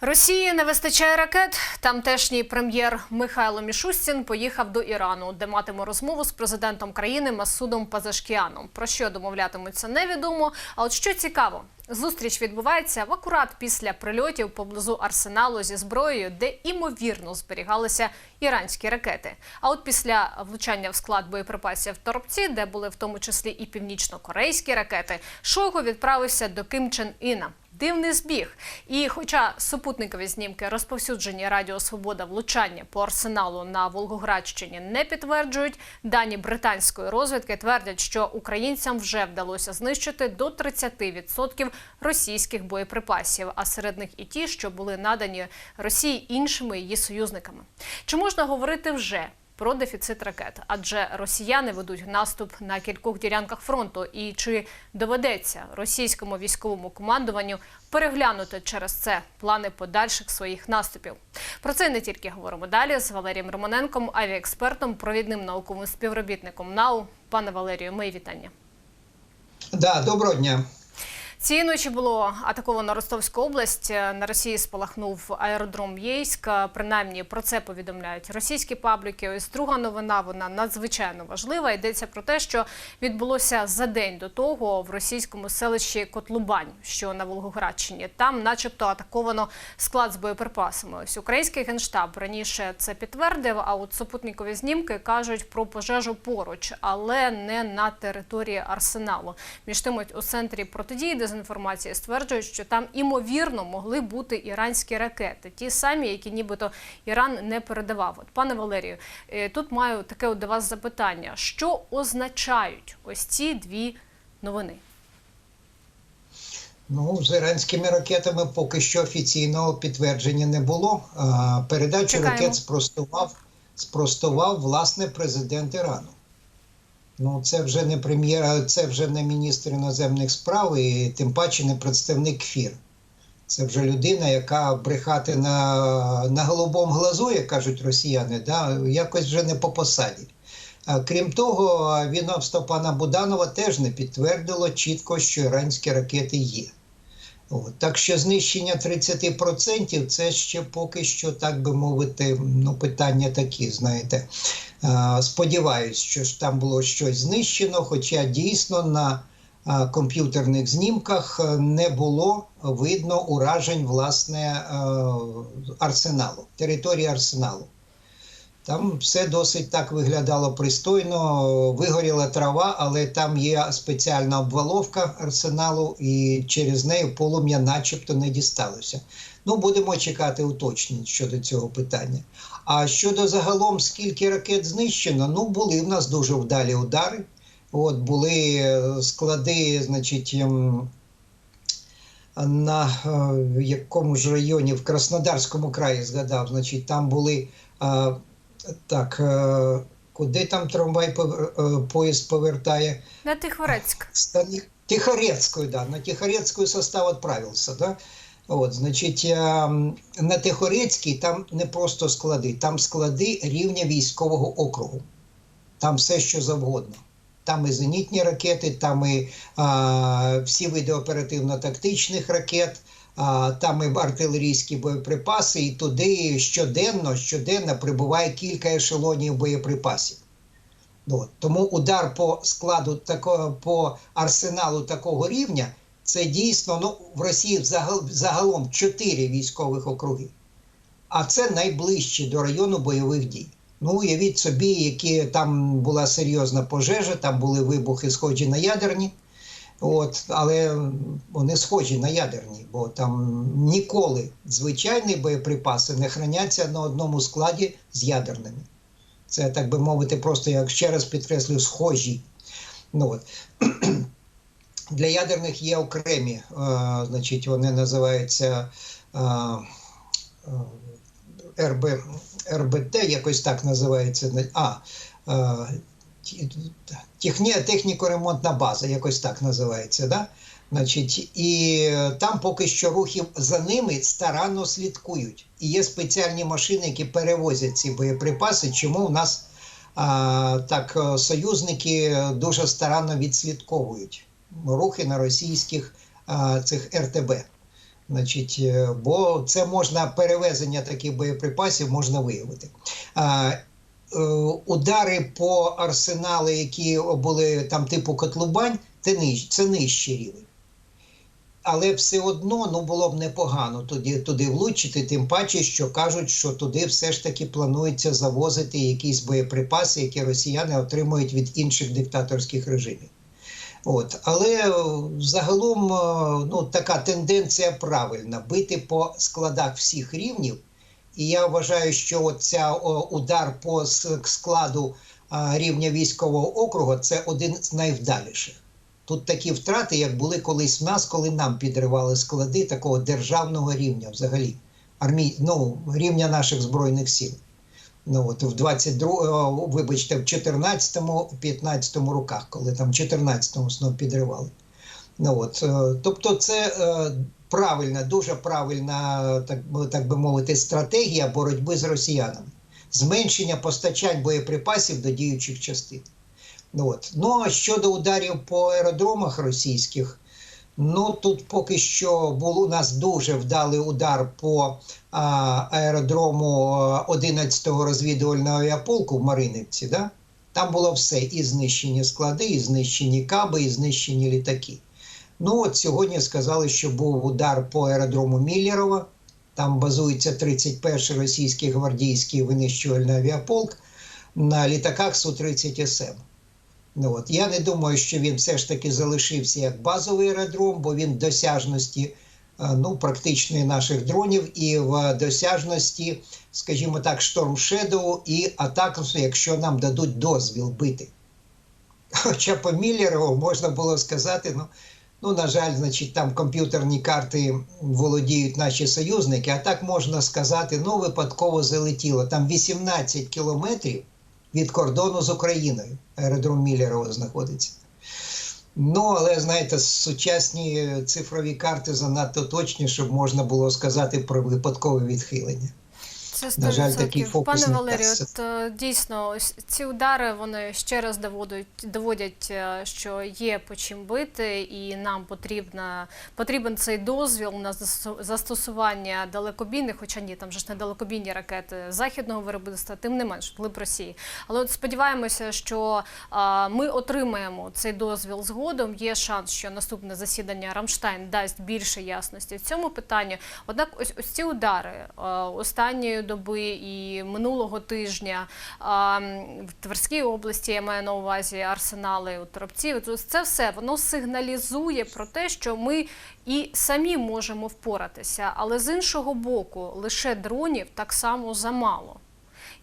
Росії не вистачає ракет. Тамтешній прем'єр Михайло Мішустін поїхав до Ірану, де матиме розмову з президентом країни Масудом Пазашкіаном. Про що домовлятимуться, невідомо. А от що цікаво, зустріч відбувається в акурат після прильотів поблизу арсеналу зі зброєю, де імовірно зберігалися іранські ракети. А от після влучання в склад боєприпасів в де були в тому числі і північно-корейські ракети, Шойгу відправився до Ким Іна. Дивний збіг. І хоча супутникові знімки розповсюджені Радіо Свобода влучання по арсеналу на Волгоградщині не підтверджують, дані британської розвідки твердять, що українцям вже вдалося знищити до 30% російських боєприпасів, а серед них і ті, що були надані Росії іншими її союзниками. Чи можна говорити вже? Про дефіцит ракет, адже росіяни ведуть наступ на кількох ділянках фронту. І чи доведеться російському військовому командуванню переглянути через це плани подальших своїх наступів? Про це не тільки говоримо далі з Валерієм Романенком, авіаекспертом, провідним науковим співробітником НАУ. Пане Валерію, мої вітання. Да, доброго дня. Цієї ночі було атаковано Ростовську область. На Росії спалахнув аеродром Єйськ. Принаймні про це повідомляють російські пабліки. Ось друга новина вона надзвичайно важлива. Йдеться про те, що відбулося за день до того в російському селищі Котлубань, що на Волгоградщині. Там, начебто, атаковано склад з боєприпасами. Ось український генштаб раніше це підтвердив. А от супутникові знімки кажуть про пожежу поруч, але не на території арсеналу. Між тим, у центрі протидії дезінформації стверджують, що там імовірно могли бути іранські ракети, ті самі, які нібито Іран не передавав. От пане Валерію, е, тут маю таке от до вас запитання: що означають ось ці дві новини? Ну, з іранськими ракетами поки що офіційного підтвердження не було. Передачу Чекаємо. ракет спростував, спростував власне президент Ірану. Ну, це вже не прем'єр, а це вже не міністр іноземних справ, і тим паче не представник ФІР. Це вже людина, яка брехати на, на голубому глазу, як кажуть росіяни, да, якось вже не по посаді. Крім того, відомство пана Буданова теж не підтвердило чітко, що іранські ракети є. От. Так що знищення 30% це ще поки що, так би мовити, ну, питання такі, знаєте. Е, Сподіваюсь, що ж там було щось знищено, хоча дійсно на е, комп'ютерних знімках е, не було видно уражень власне арсеналу, території арсеналу. Там все досить так виглядало пристойно. Вигоріла трава, але там є спеціальна обваловка арсеналу, і через неї полум'я начебто не дісталося. Ну, будемо чекати уточнень щодо цього питання. А щодо загалом, скільки ракет знищено, ну були в нас дуже вдалі удари. От були е, склади, значить. ем, на е, якому ж районі в Краснодарському краї згадав, значить, там були е, так, е, куди там трамвай поїзд повертає? На Тихорецьк. Стані... Тихорецкую, да, на Тихорецкую состав відправився, да? От, значить, е, на Тихорецькій там не просто склади, там склади рівня військового округу. Там все, що завгодно. Там і зенітні ракети, там і а, всі види оперативно-тактичних ракет, а, там і артилерійські боєприпаси, і туди щоденно, щоденно прибуває кілька ешелонів боєприпасів. От. Тому удар по складу такого по арсеналу такого рівня це дійсно ну, в Росії взагал, загалом чотири військових округи. А це найближче до району бойових дій. Ну, уявіть собі, які там була серйозна пожежа, там були вибухи, схожі на ядерні. От, але вони схожі на ядерні, бо там ніколи звичайні боєприпаси не храняться на одному складі з ядерними. Це, так би мовити, просто як ще раз підкреслю, схожі. Ну, от. Для ядерних є окремі, е, значить, вони називаються е, е, РБ, РБТ, якось так називається. А, техні, техніко-ремонтна база, якось так називається. Да? Значить, і там поки що рухів за ними старанно слідкують. І є спеціальні машини, які перевозять ці боєприпаси. Чому у нас а, так союзники дуже старанно відслідковують рухи на російських цих РТБ. Значить, е, бо це можна перевезення таких боєприпасів можна виявити. Е, удари по арсенали, які були там типу Котлубань, це, ниж, це нижчий рівень. Але все одно ну, було б непогано туди, туди влучити, тим паче, що кажуть, що туди все ж таки планується завозити якісь боєприпаси, які росіяни отримують від інших диктаторських режимів. От. Але е, загалом е, ну, така тенденція правильна бити по складах всіх рівнів. І я вважаю, що ця удар по складу рівня військового округу це один з найвдаліших. Тут такі втрати, як були колись в нас, коли нам підривали склади такого державного рівня, взагалі, армій, ну, рівня наших збройних сил. Ну от в 22, о, вибачте, в 14-15 роках, коли там в 14-му знов підривали. Ну от, е, тобто, це е, правильна, дуже правильна, так, так би мовити, стратегія боротьби з росіянами. Зменшення постачань боєприпасів до діючих частин. Ну, от. ну а щодо ударів по аеродромах російських, ну тут поки що був у нас дуже вдалий удар по а, аеродрому 11-го розвідувального авіаполку в Маринівці. Да? Там було все: і знищені склади, і знищені каби, і знищені літаки. Ну от сьогодні сказали, що був удар по аеродрому Міллерова. Там базується 31-й російський гвардійський винищувальний авіаполк на літаках Су-30 СМ. Ну, от. Я не думаю, що він все ж таки залишився як базовий аеродром, бо він в досяжності е, ну, практичної наших дронів і в досяжності, скажімо так, Storm Shadow і Атакамсу, якщо нам дадуть дозвіл бити. Хоча по Міллерову можна було сказати, ну, ну, на жаль, значить, там комп'ютерні карти володіють наші союзники, а так можна сказати, ну, випадково залетіло. Там 18 кілометрів від кордону з Україною. Аеродром Міллерова знаходиться. Ну, але знаєте, сучасні цифрові карти занадто точні, щоб можна було сказати про випадкове відхилення. Це На жаль, такий фокус Пане не Валерію, от, е, дійсно, ось ці удари вони ще раз доводять, доводять, е, що є по чим бити, і нам потрібна, потрібен цей дозвіл на застосу- застосування далекобійних, хоча ні, там же ж не далекобійні ракети західного виробництва, тим не менш, вглиб Росії. Але от сподіваємося, що а, ми отримаємо цей дозвіл згодом. Є шанс, що наступне засідання Рамштайн дасть більше ясності в цьому питанні. Однак, ось ось ці удари е, останньої доби і минулого тижня в Тверській області я маю на увазі арсенали у Торопці. Це все воно сигналізує про те, що ми і самі можемо впоратися, але з іншого боку, лише дронів так само замало.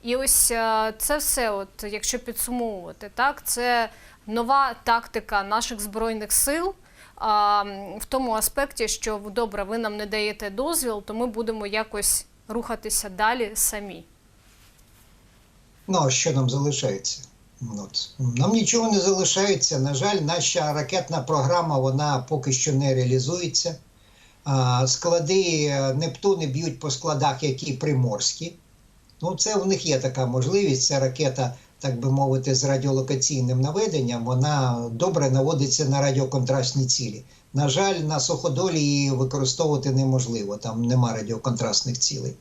І ось е, це все, от якщо підсумовувати, так це нова тактика наших збройних сил. В тому аспекті, що добре, ви нам не даєте дозвіл, то ми будемо якось рухатися далі самі. Ну, а що нам залишається? От. Нам нічого не залишається. На жаль, наша ракетна програма вона поки що не реалізується. Склади е, Нептуни б'ють по складах, які приморські. Ну, це в них є така можливість. Це ракета, так би мовити, з радіолокаційним наведенням. Вона добре наводиться на радіоконтрастні цілі. На жаль, на суходолі її використовувати неможливо, там нема радіоконтрастних цілей.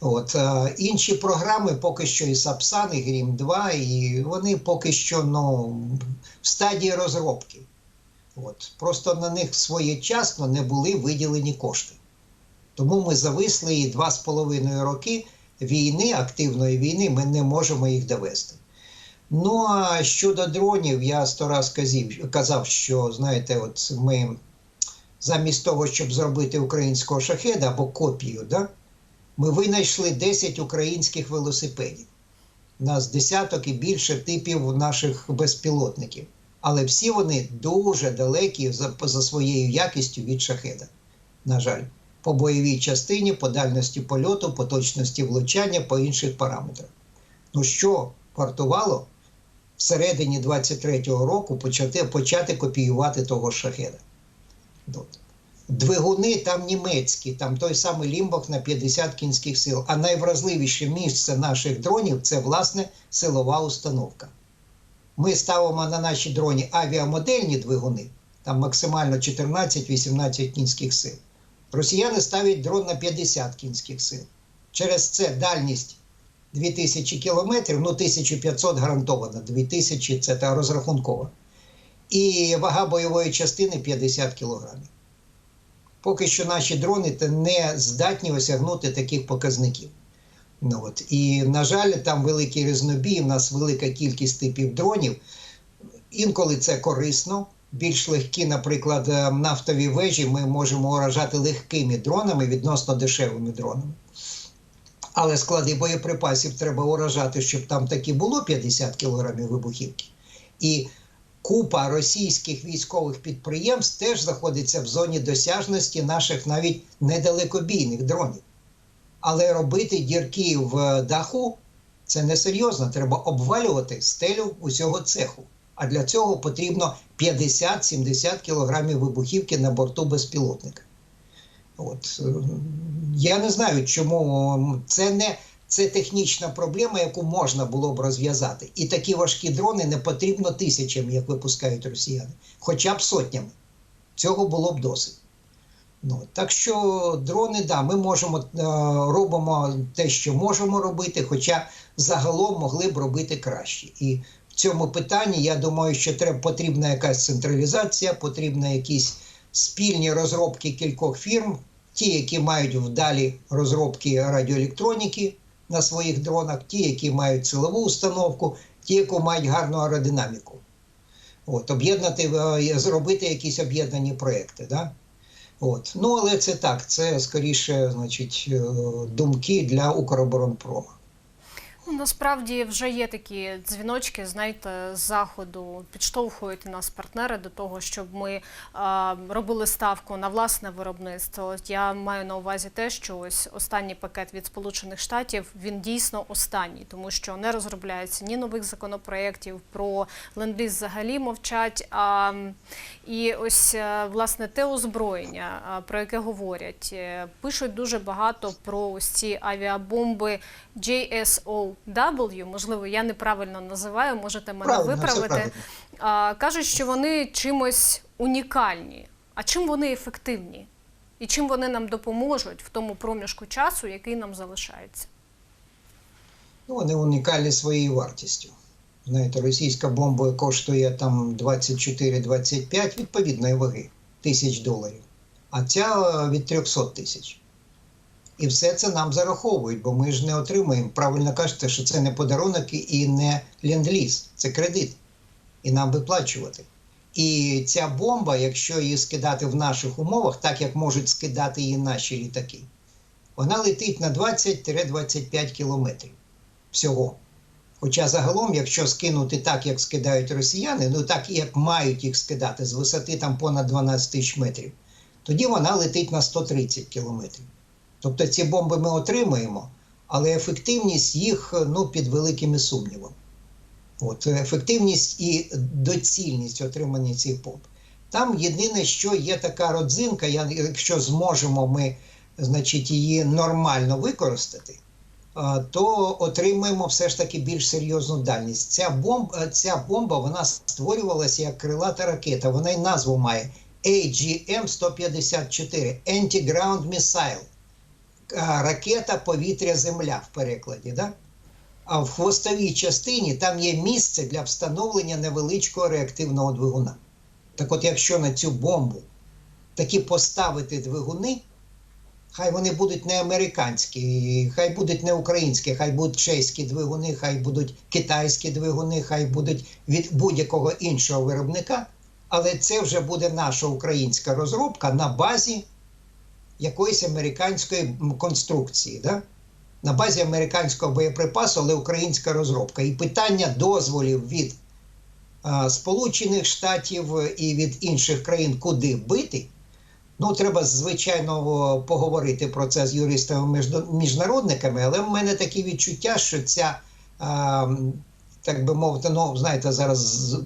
От, е, інші програми поки що і Сапсан, і Грім 2, і вони поки що ну, в стадії розробки. От. Просто на них своєчасно не були виділені кошти. Тому ми зависли і два з половиною роки війни, активної війни, ми не можемо їх довести. Ну а щодо дронів, я сто раз казів, казав, що знаєте, от ми замість того, щоб зробити українського шахеда або копію, да, ми винайшли 10 українських велосипедів. У нас десяток і більше типів наших безпілотників. Але всі вони дуже далекі за, за своєю якістю від шахеда. На жаль, по бойовій частині, по дальності польоту, по точності влучання, по інших параметрах. Ну що вартувало всередині 23-го року почати, почати копіювати того шахеда? Двигуни там німецькі, там той самий лімбок на 50 кінських сил. А найвразливіше місце наших дронів це власне силова установка. Ми ставимо на наші дроні авіамодельні двигуни, там максимально 14-18 кінських сил. Росіяни ставлять дрон на 50 кінських сил. Через це дальність 2000 кілометрів, ну 1500 гарантовано, 2000 це та розрахункова. І вага бойової частини 50 кілограмів. Поки що наші дрони не здатні осягнути таких показників. Ну, от. І, на жаль, там великий різнобій, у нас велика кількість типів дронів. Інколи це корисно. Більш легкі, наприклад, е, нафтові вежі ми можемо уражати легкими дронами відносно дешевими дронами. Але склади боєприпасів треба уражати, щоб там таки було 50 кілограмів вибухівки. І купа російських військових підприємств теж знаходиться в зоні досяжності наших навіть недалекобійних дронів. Але робити дірки в даху це несерйозно. Треба обвалювати стелю усього цеху. А для цього потрібно 50-70 кілограмів вибухівки на борту безпілотника. От. Я не знаю, чому це не це технічна проблема, яку можна було б розв'язати. І такі важкі дрони не потрібно тисячами, як випускають росіяни, хоча б сотнями. Цього було б досить. Ну, так що дрони, да, ми можемо е, робимо те, що можемо робити, хоча загалом могли б робити краще. І в цьому питанні я думаю, що треба потрібна якась централізація, потрібна якісь спільні розробки кількох фірм, ті, які мають вдалі розробки радіоелектроніки на своїх дронах, ті, які мають силову установку, ті, які мають гарну аеродинаміку. От, об'єднати, е, зробити якісь об'єднані проекти. Да? От. Ну, але це так, це скоріше, значить, е, думки для Укроборонпрома. Ну, Насправді вже є такі дзвіночки, знаєте, з заходу підштовхують нас партнери до того, щоб ми робили ставку на власне виробництво. Я маю на увазі те, що ось останній пакет від Сполучених Штатів він дійсно останній, тому що не розробляється ні нових законопроєктів про ленд-ліз взагалі мовчать. А, і ось е, власне те озброєння, про яке говорять, е, пишуть дуже багато про ось ці авіабомби JSOW, можливо, я неправильно називаю, можете мене Правильно, виправити. А, кажуть, що вони чимось унікальні. А чим вони ефективні? І чим вони нам допоможуть в тому проміжку часу, який нам залишається? Ну, вони унікальні своєю вартістю. Знаєте, російська бомба коштує там 24-25 відповідної ваги тисяч доларів, а ця від 300 тисяч. І все це нам зараховують, бо ми ж не отримуємо. Правильно кажете, що це не подарунок і не ленд-ліз, це кредит. І нам виплачувати. І ця бомба, якщо її скидати в наших умовах, так як можуть скидати її наші літаки, вона летить на 20-25 кілометрів всього. Хоча загалом, якщо скинути так, як скидають росіяни, ну так як мають їх скидати з висоти там понад 12 тисяч метрів, тоді вона летить на 130 кілометрів. Тобто ці бомби ми отримуємо, але ефективність їх ну, під великими сумнівами. От, ефективність і доцільність отримання цих бомб. Там єдине, що є така родзинка, якщо зможемо ми значить, її нормально використати, то отримаємо все ж таки більш серйозну дальність. Ця бомба, ця бомба вона створювалася як крилата ракета. Вона й назву має AGM-154 Anti-Ground Missile. А, Ракета повітря-земля в перекладі. Да? А в хвостовій частині там є місце для встановлення невеличкого реактивного двигуна. Так от, якщо на цю бомбу таки поставити двигуни, хай вони будуть не американські, хай будуть не українські, хай будуть чеські двигуни, хай будуть китайські двигуни, хай будуть від будь-якого іншого виробника, але це вже буде наша українська розробка на базі якоїсь американської конструкції. Да? На базі американського боєприпасу, але українська розробка. І питання дозволів від а, Сполучених Штатів і від інших країн, куди бити. Ну, треба, звичайно, поговорити про це з юристами-міжнародниками, але в мене такі відчуття, що ця, а, так би мовити, ну, знаєте, зараз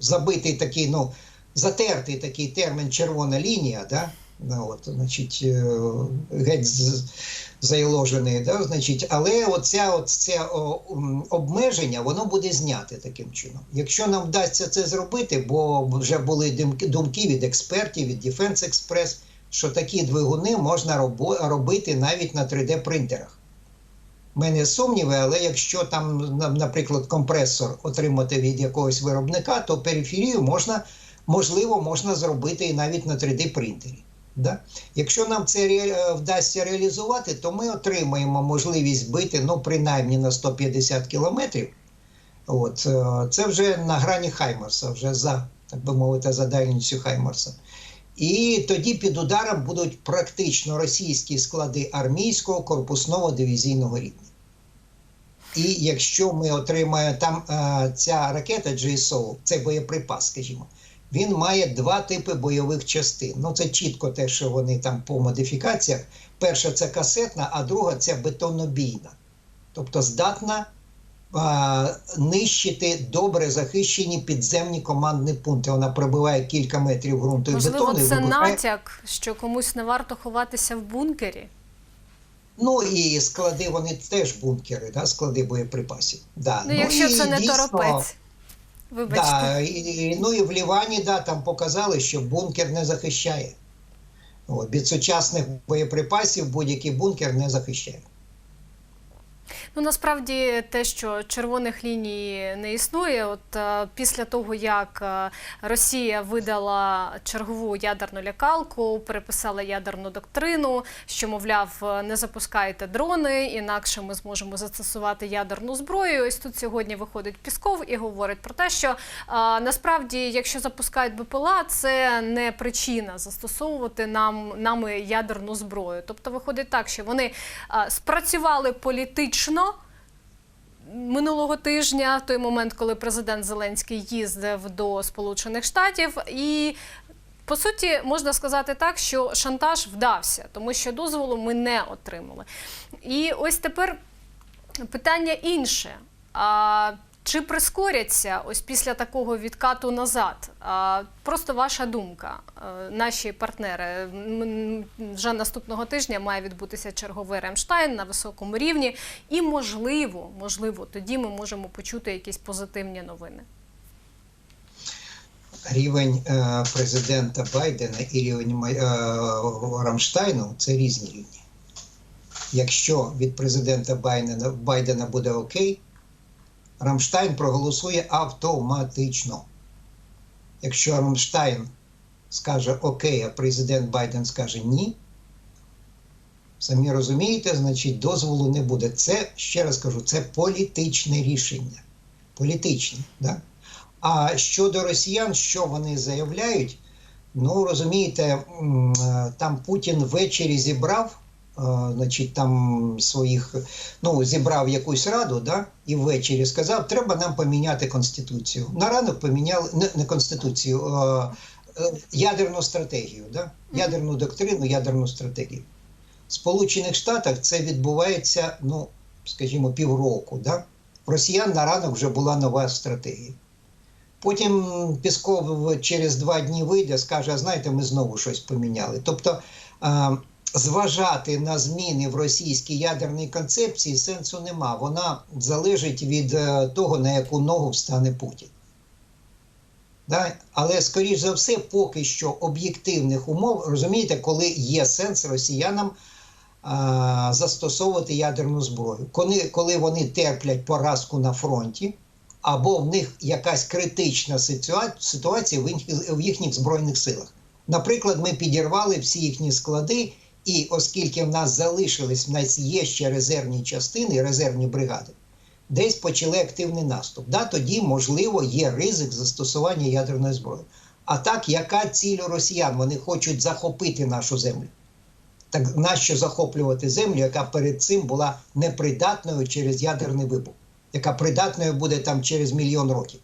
забитий такий, ну, затертий такий термін червона лінія, да? От, значить, е, геть зайложений, да? значить, але оця, от це обмеження, воно буде зняте таким чином. Якщо нам вдасться це зробити, бо вже були думки від експертів, від Defense Express, що такі двигуни можна робити навіть на 3D-принтерах. У мене сумніви, але якщо там, наприклад, компресор отримати від якогось виробника, то периферію можна, можливо, можна зробити і навіть на 3D-принтері. Да? Якщо нам це ре- е, вдасться реалізувати, то ми отримаємо можливість бити ну, принаймні на 150 кілометрів. От, е, це вже на грані Хаймарса, вже за, так би мовити, за дальністю Хаймарса. І тоді під ударом будуть практично російські склади армійського корпусного дивізійного рівня. І якщо ми отримаємо там е, ця ракета GSO, це боєприпас, скажімо, він має два типи бойових частин. Ну, це чітко те, що вони там по модифікаціях. Перша це касетна, а друга це бетонобійна. Тобто здатна а, нищити добре захищені підземні командні пункти. Вона пробиває кілька метрів ґрунту і Можливо, бетону. і це вибухає. натяк, що комусь не варто ховатися в бункері. Ну і склади вони теж бункери, да? склади боєприпасів. Да. Ну, якщо і це не дійсно, торопець. Вибачте. Да, і, ну і в Лівані да, там показали, що бункер не захищає. От, від сучасних боєприпасів будь-який бункер не захищає. Ну насправді те, що червоних ліній не існує, от е, після того як е, Росія видала чергову ядерну лякалку, переписала ядерну доктрину, що мовляв, е, не запускайте дрони, інакше ми зможемо застосувати ядерну зброю. Ось тут сьогодні виходить Пісков і говорить про те, що насправді, якщо запускають БПЛА, це не причина застосовувати нам нами ядерну зброю. Тобто виходить так, що вони спрацювали політично. Минулого тижня, в той момент, коли президент Зеленський їздив до Сполучених Штатів, і по суті можна сказати так, що шантаж вдався, тому що дозволу ми не отримали. І ось тепер питання інше. А, чи прискоряться ось після такого відкату назад? Просто ваша думка, Е, наші партнери. Вже наступного тижня має відбутися черговий Ремштайн на високому рівні, і можливо, можливо, тоді ми можемо почути якісь позитивні новини. Рівень е, президента Байдена і рівень е, Рамштайну це різні рівні. Якщо від президента Байдена, Байдена буде окей, Рамштайн проголосує автоматично. Якщо Рамштайн скаже окей, а президент Байден скаже ні, самі розумієте, значить дозволу не буде. Це, ще раз кажу, це політичне рішення. Політичне, да? А щодо росіян, що вони заявляють, ну розумієте, е, там Путін ввечері зібрав, значить, там своїх, ну, зібрав якусь раду, да, і ввечері сказав, треба нам поміняти конституцію. На ранок поміняли не, не конституцію, е, е, ядерну стратегію, да? ядерну доктрину, ядерну стратегію. В Сполучених Штатах це відбувається, ну, скажімо, півроку. Да? В росіян на ранок вже була нова стратегія. Потім Пісков через два дні вийде, скаже: а знаєте, ми знову щось поміняли. Тобто е, зважати на зміни в російській ядерній концепції сенсу нема. Вона залежить від е, того, на яку ногу встане Путін. Да? Але, скоріш за все, поки що об'єктивних умов, розумієте, коли є сенс росіянам а, застосовувати ядерну зброю, коли, коли вони терплять поразку на фронті, або в них якась критична ситуація в їхніх, в їхніх збройних силах. Наприклад, ми підірвали всі їхні склади, і оскільки в нас залишились, в нас є ще резервні частини, резервні бригади, десь почали активний наступ. Да, тоді, можливо, є ризик застосування ядерної зброї. А так, яка ціль у росіян? Вони хочуть захопити нашу землю. Так нащо захоплювати землю, яка перед цим була непридатною через ядерний вибух, яка придатною буде там через мільйон років.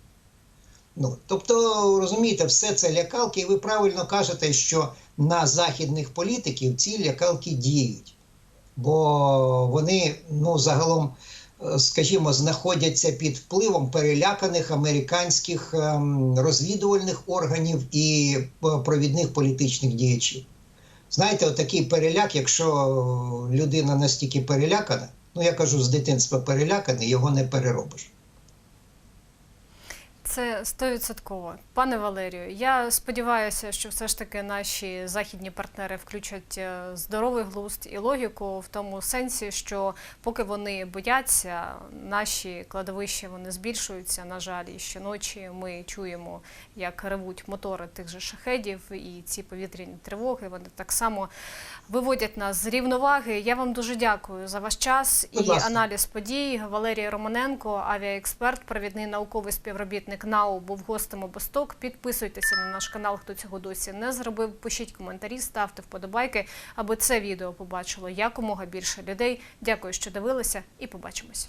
Ну, тобто, розумієте, все це лякалки, і ви правильно кажете, що на західних політиків ці лякалки діють. Бо вони ну, загалом, е, скажімо, знаходяться під впливом переляканих американських ем, розвідувальних органів і е, провідних політичних діячів. Знаєте, отакий переляк, якщо людина настільки перелякана, ну я кажу з дитинства переляканий, його не переробиш. Це стовідсотково. Пане Валерію, я сподіваюся, що все ж таки наші західні партнери включать е, здоровий глузд і логіку в тому сенсі, що поки вони бояться, наші кладовища вони збільшуються. На жаль, і щоночі ми чуємо, як ревуть мотори тих же шахедів, і ці повітряні тривоги вони так само виводять нас з рівноваги. Я вам дуже дякую за ваш час і аналіз подій. Валерій Романенко, авіаексперт, провідний науковий співробітник НАУ, був гостем обосток. Підписуйтеся на наш канал, хто цього досі не зробив. Пишіть коментарі, ставте вподобайки, аби це відео побачило якомога більше людей. Дякую, що дивилися, і побачимось.